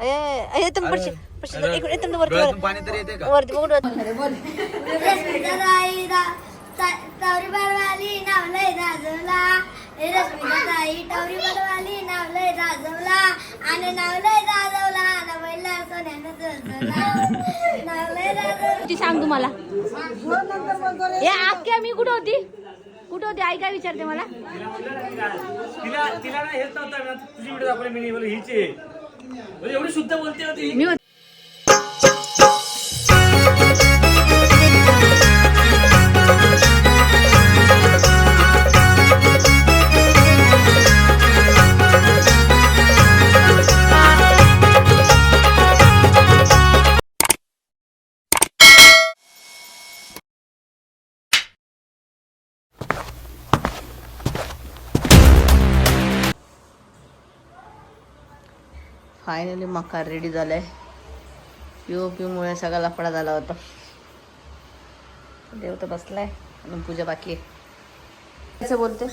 अय, तुम्ही पडशील पडशील. तुम्ही वरती पाणी तरी येते का? वरती बघून ती सांग तुम्हाला। हे आख्या मी कुठं होती? कुठं होती? आई काय विचारते मला? तिला तिला ना हेच नव्हतं ना तुझी व्हिडिओ दाखवली मी बोल हीच. म्हणजे एवढी शुद्ध बोलते होती मी फायनली मका रेडी झालाय. पी ओ पीमुळे सगळा लफडा झाला होता. देव तर बसलाय. आणि पूजा बाकी आहे. कसं बोलते?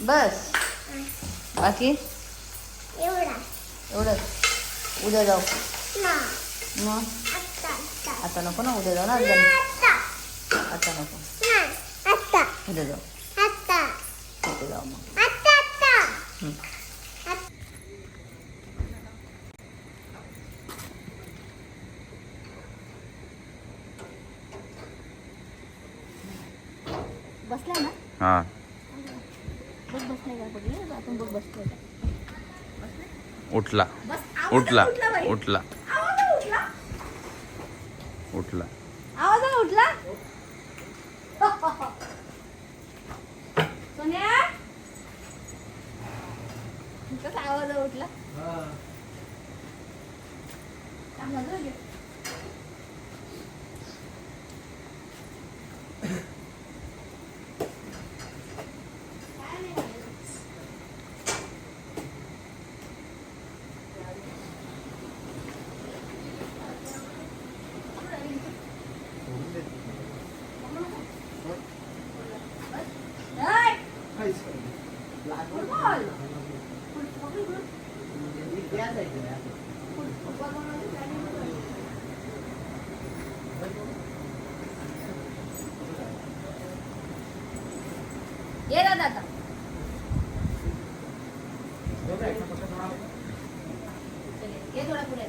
बस. बाकी? एवढा. एवढंच. उद्या जाऊ. मग? आता नको ना उद्या जाऊ ना आता नको. उद्या जाऊ. उद्या जाऊ मग. बसला ना? हा. बस बसलाय का बघले आपण बघ बसलोय का? उठला. उठला. उठला. उठला. आवाज उठला उठला आवाज उठला सोन्या कसा आवाज उठला थांब ना जरा घे. Hey! Football! ये दादा आता ये थोडा पुढे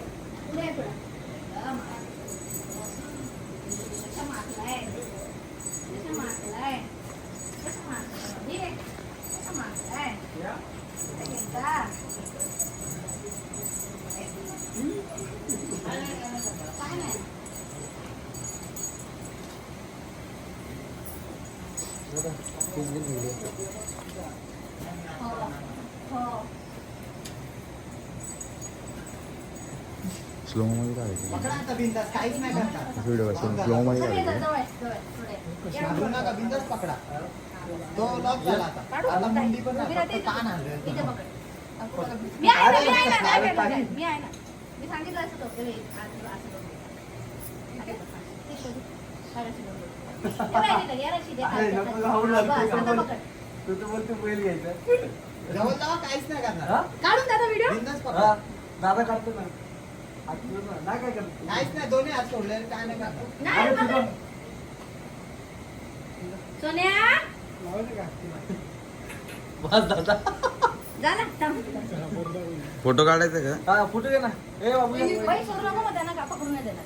पुढे ये थोडा हा, मार. कसा मारलाय कसा मारलाय कसा मारलाय ये. कसा मारलाय कसा घेतला? हम्म? काय नाही हो हो स्लो मध्ये काढायचं पकडा आता बिंदास काहीच नाही करणार व्हिडिओ स्लो मध्ये नका बिंदास पकडा तो लॉक झाला आता आता मुंडी पण कान आणले. मी आहे ना, मी आहे ना, मी आहे ना, मी सांगितलं असं. ते. जवळ जावा काहीच नाही करणार काढून दादा व्हिडिओ बिंदास पकडा दादा काढतो ना नाही काय करतो काहीच नाही दोन्ही हात सोडले काय नाही करणार नाही पकड. सोन्या बस दादा जा ना थांब. फोटो काढायचा का हा फुटू दे ना ए बाबू बाई, सोडू नको मग त्यांना का पकडून नाही देणार.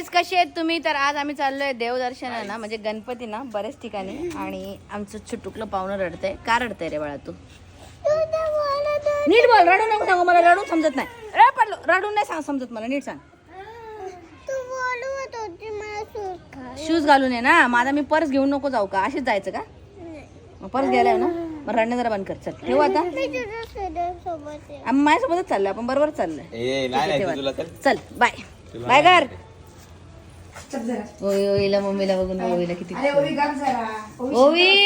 गाईज कसे आहेत तुम्ही? तर आज आम्ही चाललोय देवदर्शनाला म्हणजे गणपती ना बरेच ठिकाणी. आणि आमचं छुटुकलं पाहुणं रडतंय. का रडतंय रे बाळा तू? नीट बोल रडू नको सांगू मला रडून समजत नाही. रे पडलो रडून नाही सांग समजत मला नीट सांग. शूज घालून ये ना. माझा मी पर्स घेऊन नको जाऊ का? अशीच जायचं का? मग पर्स गेलाय ना? मग रडणे जरा बंद कर चल. ठेवू आता? आहे माझ्यासोबतच चाललोय आपण बरोबर चाललोय. चल बाय बाय कर ओवी ओवीला मम्मीला बघून ओवीला किती ओवी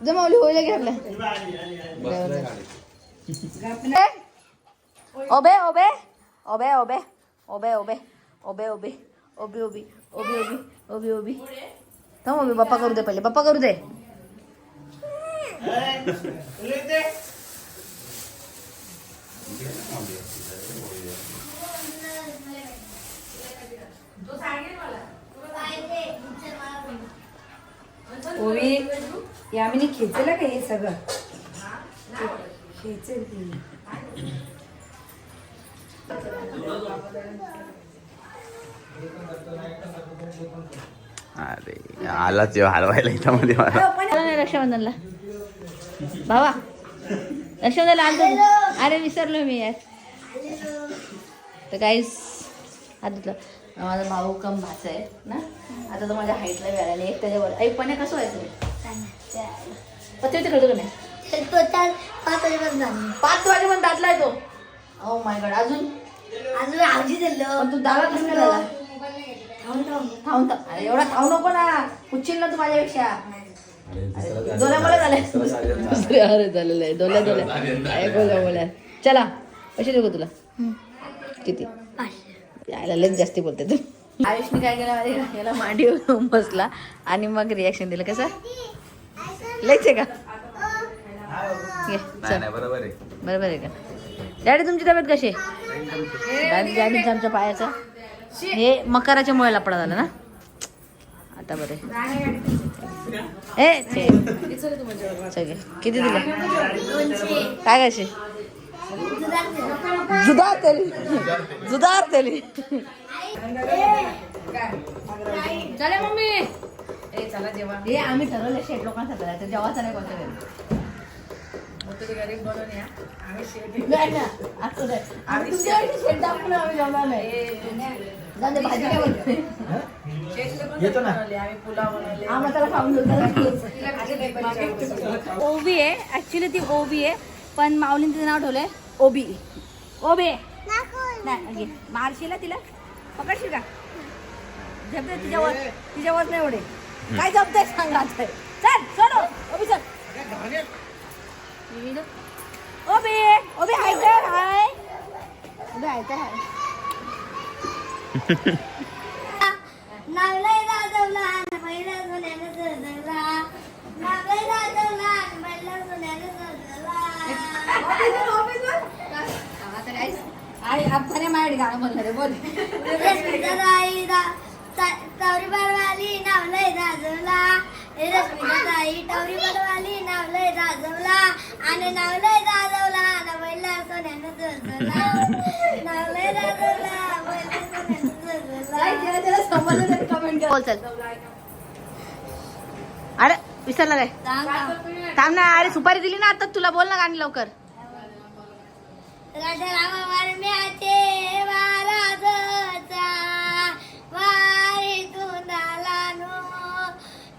जमावली ओवीला घे आपल्या ओबे ओबे. ओबे ओबे. ओबे ओबे. ओबे ओबे. ओबी ओबी. ओबी ओबी. ओबी ओबी. थांब ओबी बाप्पा करू दे पहिले. बाप्पा करू दे ओवी यामिनी खेचलं का हे सगळं? खेचेल ती अरे आलाच जेव्हा हलवायला इथं मध्ये मला. रक्षाबंधनला. भावा. रक्षाबंधनला आलतो अरे विसरलो मी यार. तर काहीच आता माझा भाऊ कम भाचा आहे ना? आता तो माझ्या हाईटला वेळाने एक त्याच्यावर आई पण कसं व्हायचं? पत्ते होते कळतो का नाही तो चार पाच वाजेपर्यंत पाच पण आहे तो. ओ माय गॉड अजून अजून आवजी दिलं. पण तू दादा कसं काय झाला थांब थांब. थांब थांब. अरे एवढा थांब नको ना. उच्चिल ना तू माझ्यापेक्षा. दुसरे अरे झालेलं आहे बोला बोला चला कशी देऊ तुला? किती? यायला लयच जास्ती बोलते तू. आयुषने काय केलं माहिती का? याला मांडीवर घेऊन बसला आणि मग रिॲक्शन दिलं कसं लयच आहे का? ये, नाही चल. नाही बरोबर आहे. बरोबर आहे का? डॅडी तुमची तब्येत कशी आहे? डॅडी डॅडीचं आमच्या पायाचं. हे मकराच्या मुळे लपडा झाला ना? आता बरे ए छे. सगळे किती दिले? काय कसे जुदार तेली जुदार तेली चले मम्मी. जेव्हा. हे आम्ही ठरवलं शेट जायचं जेव्हाच नाही कोणत्या घरी तुम्ही गरीब बनवून या. आम्ही शेवटी नाही ना, असं नाही. आम्ही तुमच्या घरी शेट दाखवून आम्ही जेवणार नाही. जाऊ दे, भाजी काय बनवते? येतो ना. आम्ही पुलाव बनवले. आम्हाला त्याला खाऊन ओबी आहे ऍक्च्युली ती ओबी आहे पण माऊलीने तिचं नाव ठेवलंय ओबी. ओबे. नाही घे. मारशील तिला? पकडशील का? जपते तिच्यावर तिच्यावर नाही एवढे. काय जपते सांगा. चल सोडो ओबी चल ओबी ओबी हाय तर हाय ओबी हाय तर हाय नावलंय राजवला पहिला सोन्यानं सजवला नावलंय राजवला पहिला सोन्यानं सजवला आई आपल्याने माझ्याकडे गाणं म्हणलं रे बोल टावरी बडवाली नाव लय राजवला. रश्मीला ताई टावरी बडवाली नाव लय राजवला आणि नाव लय राजवला बैला सोन्यानं जळजळला. नाव बैला सोन्यानं अरे विसरला काय? थांब ना. अरे सुपारी दिली ना आता तुला बोल ना गाणी लवकर. राजा रामा वारम्याचे वाराजचा वा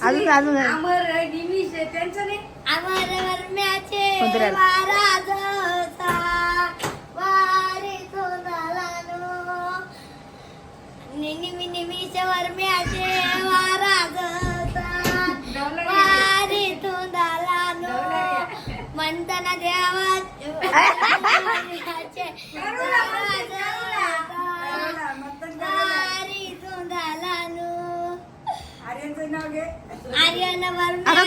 अजून अजून. अमर निमिष त्यांचं नाही अमर वर्म्याचे राहिलं? वाराजता वारे निमिष वर्म्याचे वारे सोनालानो. म्हणताना देवा वारी सोनालानो आर्यांचं नाव घे आर्यन आता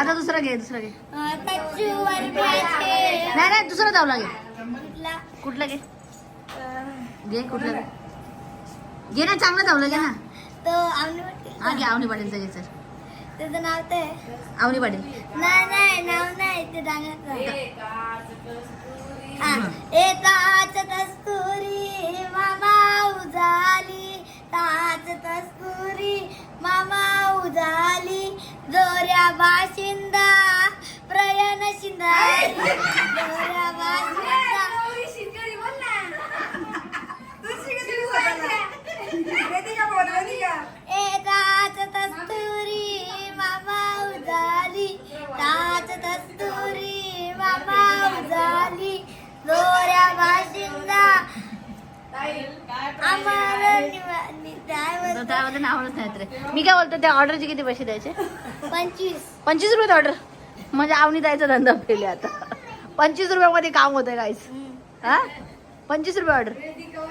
आता दुसरा घे दुसरा घे. नाही नाही दुसरा धावला घे. कुठला? घे? घे कुठलं घे? घे ना चांगलं धावलं घे ना. हा घे आवनी पाटीलचं घे सर त्याचं नाव ते आवनी पाटील नाही नाही नाव नाही ते सांगत हा. एकाच कस्तुरी मामा उजाली. ताच तस्तुरी मामा उजाली. जोऱ्या बाशिंदा प्रयन त्यामध्ये नावच नाही. रे मी काय बोलतो त्या ऑर्डरचे किती पैसे द्यायचे? पंचवीस. पंचवीस रुपये ऑर्डर म्हणजे आवनी द्यायचा धंदा फेले आता. पंचवीस रुपयामध्ये काम होतंय काहीच हा? पंचवीस रुपये ऑर्डर ठीक आहे.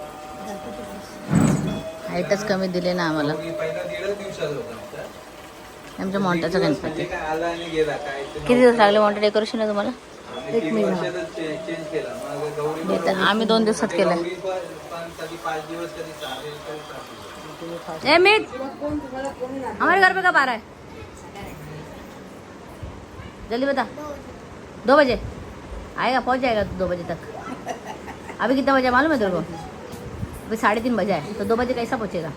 लाईटच कमी दिले ना आम्हाला. आमच्या मॉन्टाचा गणपती. किती दिवस लागले मॉन्टा डेकोरेशन आहे तुम्हाला? आम्ही तीन आम्ही दोन दिवसात केलं ए मीत हमारे घर पे कब आ रहा है जल्दी बता दो बजे. आएगा पहुंच जाएगा दो बजे तक. अभी कितना बजे मालूम है तेरे को? अभी साढ़े तीन बजे है तो दो बजे कैसा पहुँचेगा?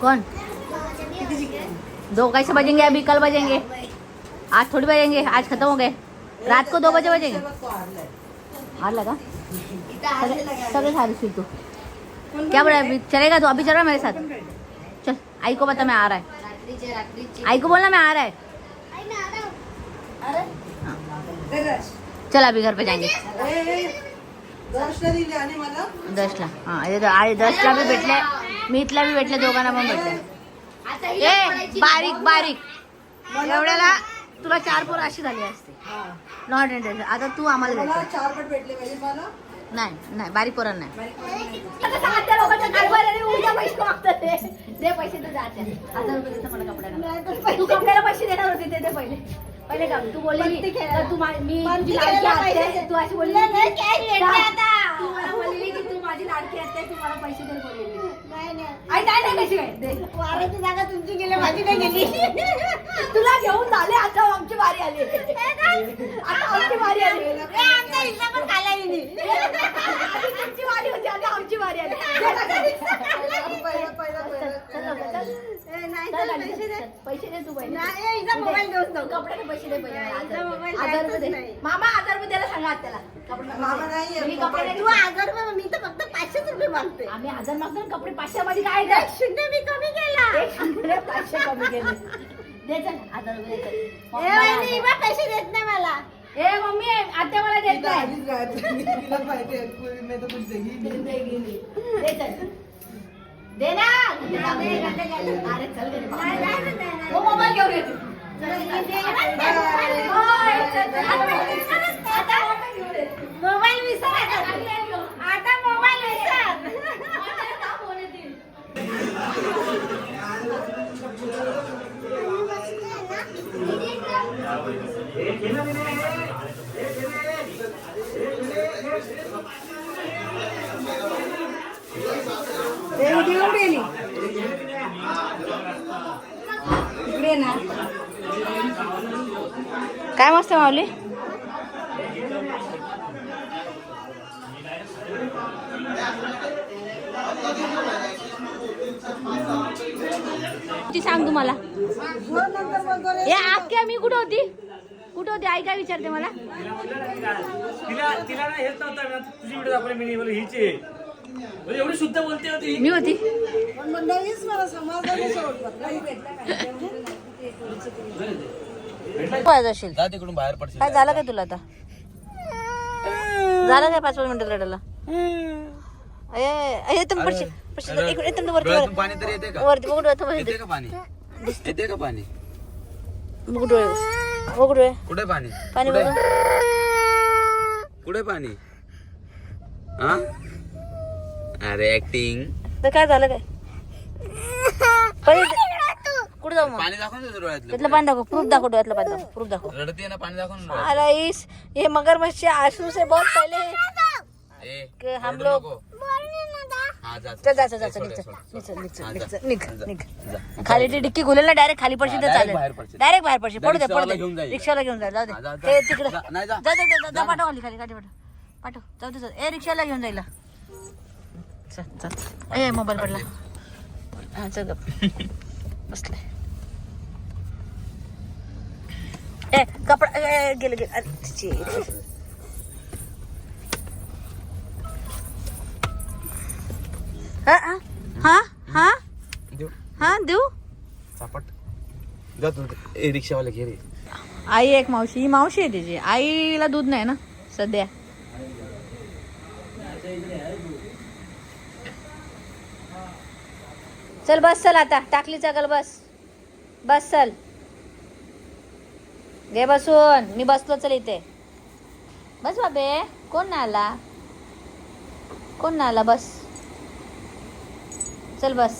कौन? दो कैसे बजेंगे अभी? कल बजेंगे। आज थोड़ी बजेंगे आज खत्म हो गए। रात को दो बजे बजेंगे? हार लगा। सगळे हारशील तू। क्या बोला अभी चलेगा तो? अभी चल रहा है मेरे साथ? चल आई को बता मैं आ रहा है। आई को बोलना मैं आ रहा है। चल अभी घर पे जाएँगे। दशला हा दशला बी भेटले मीतला बी भेटले दोघांना पण भेटले आता ए बारीक बारीक. एवढ्याला तुला चार पोर अशी झाली असते. नॉट इंटरेस्ट आता तू आम्हाला चार पट भेटले पाहिजे मला नाही नाही बारीक पोरांना आता पैसे मागतात ते दे पैसे तर जाते देतो मला कपड्याला. तू कपड्याला पैसे देणार होते ते पहिले. पहिले का तू बोलली तू मा- मी तुझी लाडकी असते तू अशी बोलली. तू मला बोलली की तू माझी लाडकी असते तू मला पैसे दे बोललेली आई नाही नाही कशी काय वाराची जागा तुमची गेली माझी नाही गेली. तुला घेऊन झाले आता आमची बारी आली. आता आमची बारी आली. आमचा हिस्सा पण खायला आधी तुमची वारी होती आता आमची बारी आली. पैसे दे. तू मोबाईल. कपड्याचे पैसे दे पहिले. मामा हजार रुपये द्यायला सांगा त्याला कपड्याचे मामा पैसे. नाहीये, मी तर फक्त पाचशेच रुपये मागते. आम्ही हजार मागतो कपडे पाचशे मध्ये काय? एक शून्य मी कमी केला. एक पाचशे कमी केले. हजार रुपये. ए, वहिनी, पैसे देत नाही मला. ए मम्मी आता मला देत तिला नाही. आधीच गायत्री तिला माहिती आहे पूर्वी मी तर कुठे गेली दे गेली. दे चल. दे ना. अरे चल घरी. हो, मोबाईल घेऊन येते होय, चल, चल. आता मोबाईल घेऊन ये. मोबाईल विसर आता आता मोबाईल विसर. దేవుడి దేవుడేని इकडेना काय मस्त मावली ती सांग तुम्हाला. ए आख्या मी कुठं होती? कुठं होती? आई काय विचारते मला? तिला तिला ना हेच नव्हतं ना तुझी व्हिडिओ दाखवले मी बोल हिची आहे. एवढी शुद्ध बोलते होती मी होती. काय जाशील काय झालं काय तुला आता? झालं काय पाच पाच मिनिटं रडायला? अये अये तुम्ही पडशील. पडशील इकडे इथून वरती डोळ्यातून पाणी तरी येते का? वरती बघू डोळ्यात येते का पाणी? येते का पाणी? बघू डोळे. बघू डोळे. कुठे पाणी? पाणी कुठे? बघू. कुठे पाणी? हा? अरे ऍक्टिंग तर काय झालं काय? पहिले कुठे जाऊ मग? पाणी दाखव ना तुझ्या डोळ्यातलं. त्यातलं पाणी दाखव प्रूफ दाखव डोळ्यातलं पाणी दाखव प्रूफ दाखव. रडते ना पाणी दाखव ना डोळ्यात. अरे इस ये मगरमच्छ आंसू से बहुत पहले ए, कि हम लोग- जा, चल जा जा, चल जा सोड, निघ सोड, निघ सोड. निघ निघ जा. निघ जा, निघ जा. खाली ती डिक्की खुलेल ना डायरेक्ट खाली पडशील तर चालेल. डायरेक्ट बाहेर पडशील पडू दे पडू दे. रिक्षाला घेऊन जाईल जाऊ दे जा, ते जा. तिकडे जा, जा. जा जा जा, जा जा. पाठव खाली खाली पाठव पाठव जाऊ दे. ए रिक्षाला घेऊन जाईल चल चल ए मोबाईल पडला हा चल गप बसलाय ए कपडा गेलं गेलं अरे हा हा हा? देऊ. देऊ? चापट जा तू ए रिक्षावाला घे रे. आई एक मावशी ही मावशी आहे तिची. आईला दूध नाही ना सध्या. चल बस चल आता. टाकली चाकल बस. बस चल. घे बसून. मी बसलो चल इथे. बस बाबे. कोण ना आला? कोण ना आला? बस. चल बस.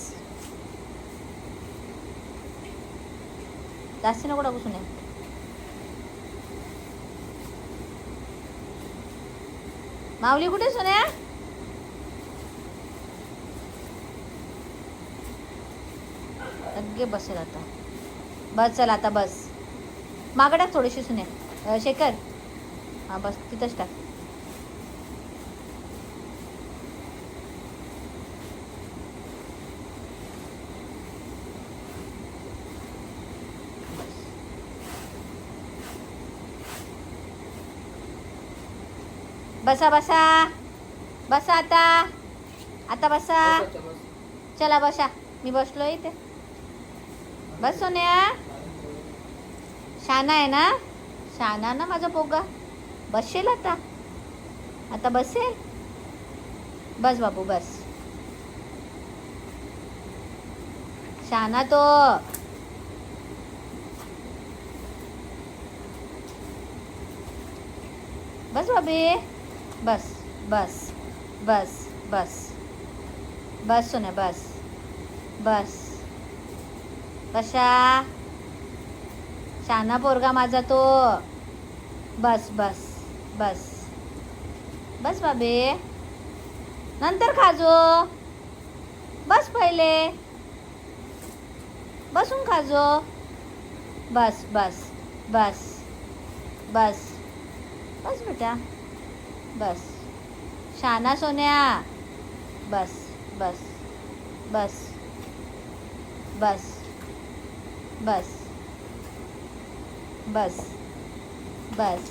जास्ती नको टाकू सुने. माऊली कुठे सोन्या? अगे बसेल आता. बस चल आता बस. मागं टाक थोडीशी सुने. शेखर. हां बस तिथंच टाक. बसा बसा. बसा आता. आता बसा. चला बसा. मी बसलो इथे. बस सोन्या. शाना आहे ना? शाना ना माझा पोगा बसेल आता. आता बसेल? बस बाबू बस. शाना तो. बस बाबी बस बस बस बस. बस सुने बस. बस. कशा शाना पोरगा माझा तो. बस बस बस. बस बाबे. नंतर खाजो. बस पहिले. बसून खाजो. बस बस बस. बस. बस बेटा. बस. शाना सोन्या. बस बस बस बस बस बस बस.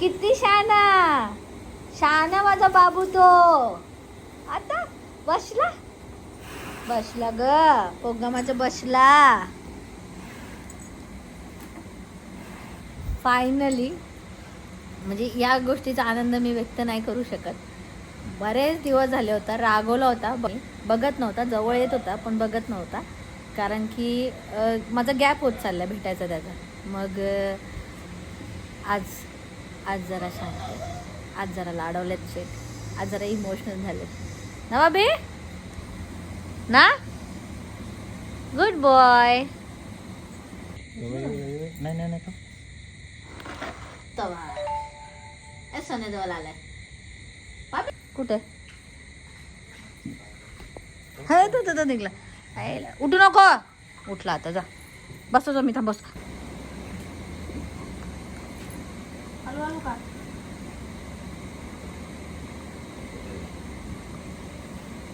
किती शाना? शाना माझा बाबू तो. आता बसला. बसला ग. पोगा माझा बसला. फायनली म्हणजे या गोष्टीचा आनंद मी व्यक्त नाही करू शकत. बरेच दिवस झाले होता रागवला होता बघत नव्हता जवळ येत होता पण बघत नव्हता. कारण की माझा गॅप होत चालला भेटायचा त्याचा. मग आज आज जरा शांत आहे. आज जरा लाडवलेत शेट आज जरा इमोशनल झाले ना बाबी? ना? गुड बॉय नाही नाही नाही. तवा. ए आलाय. कुठे? तू तर निघला. उठू नको. उठला आता जा. बसतो जा मी थांब बस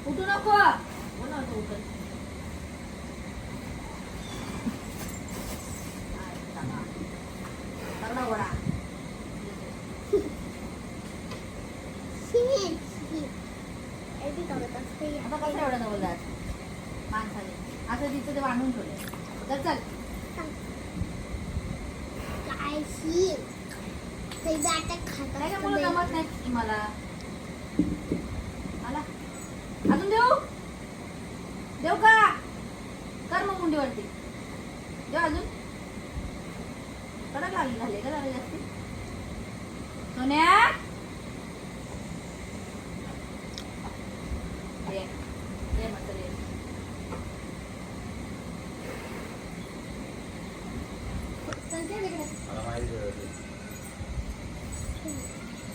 उठू नको. आता कसं एवढं जवळ जायचं माणसाने असं तिथं ते बांधून ठेवलं तर चल काय शी. ते दाटा खात नाही मला आला अजून देऊ देऊ का कर मग मुंडीवरती देऊ अजून कडक लागली झाली का जरा जास्ती सोन्या ये. ये मस्त ये. संजय वेगळं. मला माहिती आहे.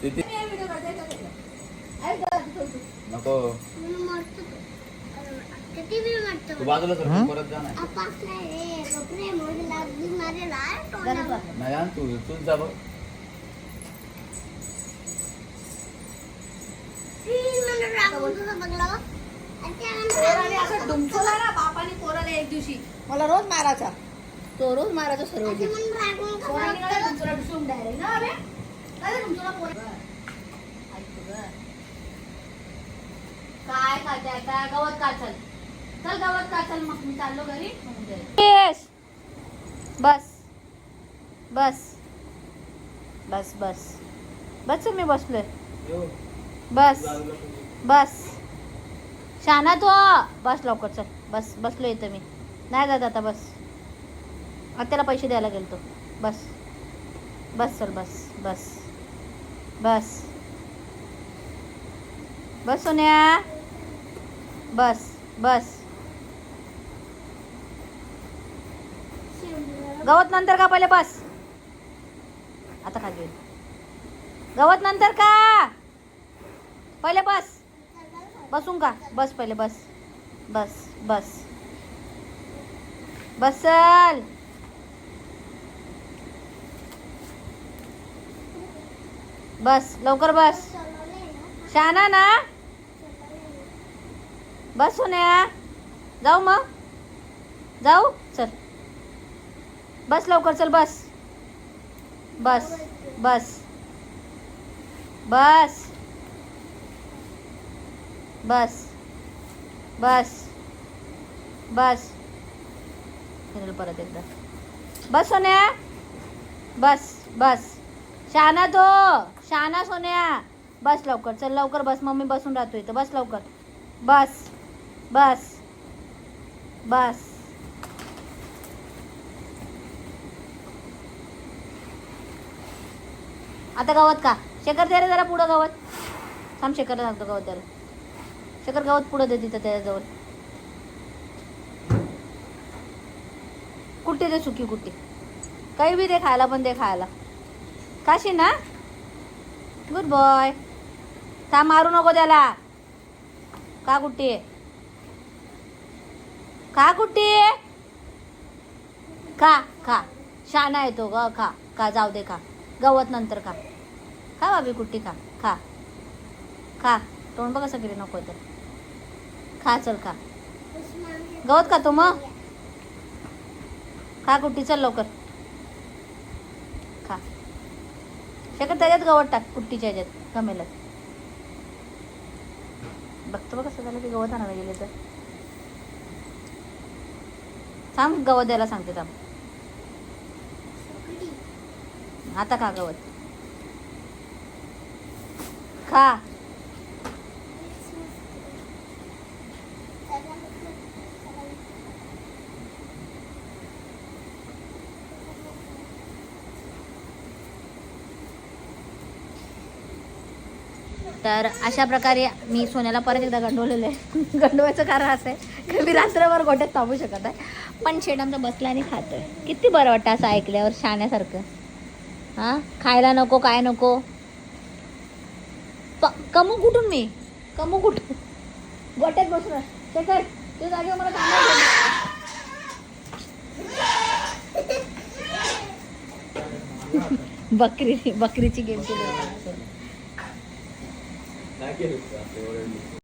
मी हे video करते का ते? ऐक जरा तू ठेव तू. नको म्हणून मरतो तो. अरे, किती बी मरतो. तू बाजूला सर परत जा ना आपास नाही रे. बापरे, मोठी लागली मारेल, आ, जरा तोंडावर. तू. नाही आण तू तूच जा बघ शी, मला रागावून तुझं बघलं. आणि त्यानंतर पोराने असं डुमचवला ना बापाने पोराला एक दिवशी. मला रोज मारायचा. तो रोज मारायचा सर्व काय डुमचवला डुसून direct. ना अरे? काय डुमचवला पोर ऐक गं. काय खाते काय गवत काचल चल गवत काचल मग मी चाललो घरी. येस. बस. बस. बस बस. बस मी बसलोय. बस. बस. शाना तो बस लवकर चल. बस बसलो इथं मी. नाही जात आता बस. आत्याला पैसे द्यायला गेलो तो बस. बस चल बस. बस. बस. बस सोन्या. बस बस. गवत नंतर का पहिले बस? आता खाली येईल. गवत नंतर का? पहिले बस. बसून का बस पहिले बस. बस बस. बसल बस लवकर बस. शहाणा ना? बस होण्या जाऊ मग. जाऊ? बस लवकर चल बस. बस बस. बस. बस. बस. बस. फिरेल परत एकदा. बस सोन्या. बस बस. शहाणा तो. शहाणा सोन्या. बस लवकर. चल लवकर बस. मम्मी बसून राहतो इथं. बस लवकर. बस. बस. बस. आता गवत का? शेखर दे रे जरा पुढं गवत. थांब शेखरला सांगतो गवत द्यायला शेखर गवत पुढं दे तिथं त्याच्याजवळ. कुठे दे सुकी कुठे? काही बी दे खायला पण दे खायला. काशी ना? गुड बॉय का मारू नको त्याला? का कुठे? का कुठे? खा खा. शाना येतो ग खा. खा जाऊ दे खा. गवत नंतर खा. खा बाबी कुट्टी खा. खा. खा. तोंड बघ कसं नको तर खा चल खा. गवत खातो मग. खा कुट्टी चल लवकर. खा. शकत त्याच्यात गवत टाक कुट्टीच्या ह्याच्यात गमेलात बघतो बघा कसं झालं ते गवत आणायला गेले तर. थांब गवत द्यायला सांगते थांब. आता खा गवत. खा तर अशा प्रकारे मी सोन्याला परत एकदा गंडवलेलं आहे. गंडवायचं कारण असं आहे. की मी रात्रभर गोट्यात थांबू शकत आहे पण शेड आमचा बसला आणि खातोय. किती बरं वाटतं असं ऐकल्यावर शाण्यासारखं. हां? खायला नको काय नको? कमू कुठून मी? कमू कुठून? गोट्यात बसून. शेखर तू जागेवर मला थांबायचं बकरी बकरीची गेम केली.